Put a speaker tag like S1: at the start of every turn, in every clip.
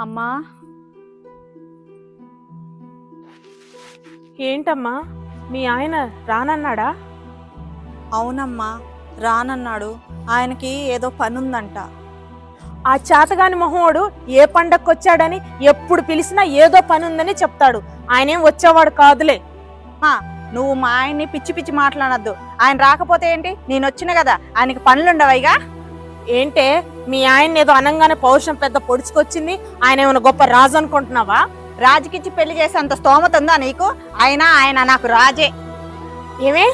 S1: అమ్మా.
S2: ఏంటమ్మా? మీ ఆయన రానన్నాడా?
S1: అవునమ్మా రానన్నాడు. ఆయనకి ఏదో పని ఉందంట
S2: ఆ చేతగాని మొహోడు ఏ పండక్కి వచ్చాడని ఎప్పుడు పిలిచినా ఏదో పని ఉందని చెప్తాడు. ఆయనేం వచ్చేవాడు కాదులే.
S1: ఆ, నువ్వు మా ఆయన్ని పిచ్చి పిచ్చి మాట్లాడద్దు. ఆయన రాకపోతే ఏంటి? నేను వచ్చిన కదా. ఆయనకి పనులుండవైగా
S2: ఏంటే? మీ ఆయన ఏదో అనంగానే పౌరుషం పెద్ద పొడుచుకొచ్చింది. ఆయన ఏమైనా గొప్ప రాజు అనుకుంటున్నావా?
S1: రాజుకిచ్చి పెళ్ళి చేసేంత స్తోమత ఉందా నీకు? అయినా ఆయన నాకు రాజే.
S2: ఏమే?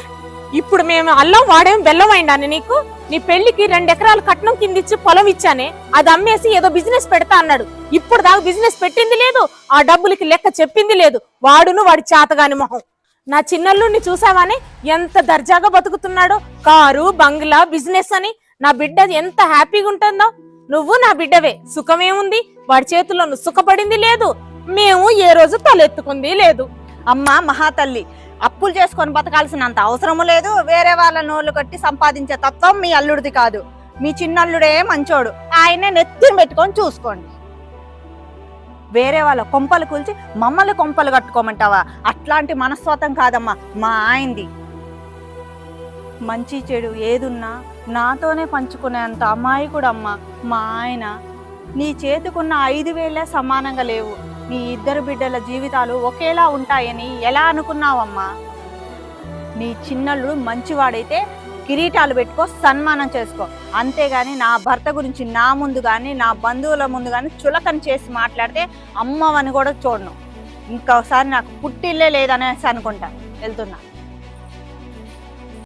S2: ఇప్పుడు మేము అల్లం వాడేం బెల్లం అయిండాని నీకు? నీ పెళ్ళికి రెండు ఎకరాలు కట్నం కింద ఇచ్చి పొలం ఇచ్చానే అది అమ్మేసి ఏదో బిజినెస్ పెడతా అన్నాడు. ఇప్పుడు దాకా బిజినెస్ పెట్టింది లేదు ఆ డబ్బులకి లెక్క చెప్పింది లేదు. వాడును వాడి చేతగాని మొహం. నా చిన్నల్లుడిని చూసావాని ఎంత దర్జాగా బతుకుతున్నాడో. కారు బంగ్లా బిజినెస్ అని నా బిడ్డ ఎంత హ్యాపీగా ఉంటుందో. నువ్వు నా బిడ్డవే. సుఖమేముంది? వాడి చేతుల్లో నువ్వు సుఖపడింది లేదు. మేము ఏ రోజు తలెత్తుకుంది లేదు.
S1: అమ్మ మహాతల్లి అప్పులు చేసుకొని బతకాల్సినంత అవసరము లేదు. వేరే వాళ్ళ నోళ్ళు కట్టి సంపాదించే తత్వం మీ అల్లుడిది కాదు. మీ చిన్నల్లుడే మంచోడు. ఆయనే నెత్తిని పెట్టుకొని చూసుకోండి. వేరే వాళ్ళ కొంపలు కూల్చి మమ్మల్ని కొంపలు కట్టుకోమంటావా? అట్లాంటి మనస్తత్వం కాదమ్మా. మా ఆయనది. మంచి చెడు ఏదున్నా నాతోనే పంచుకునేంత అమాయకుడమ్మా మా ఆయన. నీ చేతికున్న ఐదు వేలే సమానంగా లేవు. నీ ఇద్దరు బిడ్డల జీవితాలు ఒకేలా ఉంటాయని ఎలా అనుకున్నావమ్మా? నీ చిన్నల్లుడు మంచివాడైతే కిరీటాలు పెట్టుకో సన్మానం చేసుకో. అంతేగాని నా భర్త గురించి నా ముందు కానీ నా బంధువుల ముందు కానీ చులకన చేసి మాట్లాడితే అమ్మవని కూడా చూడను. ఇంకోసారి నాకు పుట్టిల్లే లేదనేసి అనుకుంటా. వెళ్తున్నా.